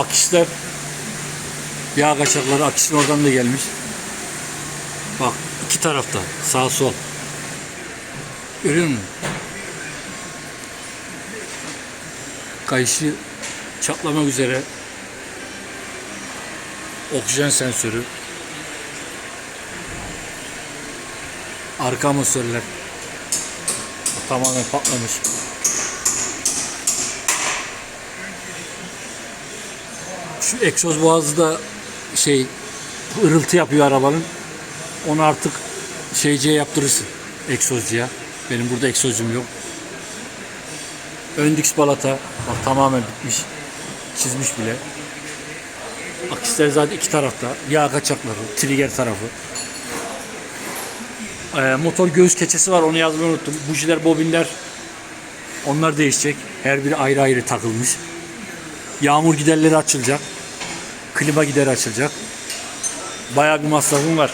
akisler yağ kaçakları akisin oradan da gelmiş. Bak iki tarafta sağ sol. Görüyor musun? Kayışı çatlamak üzere. Oksijen sensörü. Arka amortisörler tamamen patlamış. Şu egzoz boğazı da şey ırıltı yapıyor arabanın. Onu artık şeyciye yaptırırsın. Egzozcuya. Benim burada egzozcum yok. Ön diks balata bak tamamen bitmiş. Çizmiş bile. Akisler zaten iki tarafta. Yağ kaçakları, trigger tarafı. Ee, motor göğüs keçesi var onu yazmayı unuttum. Bujiler, bobinler onlar değişecek. Her biri ayrı ayrı takılmış. Yağmur giderleri açılacak. Klima gideri açılacak. Bayağı bir masrafım var.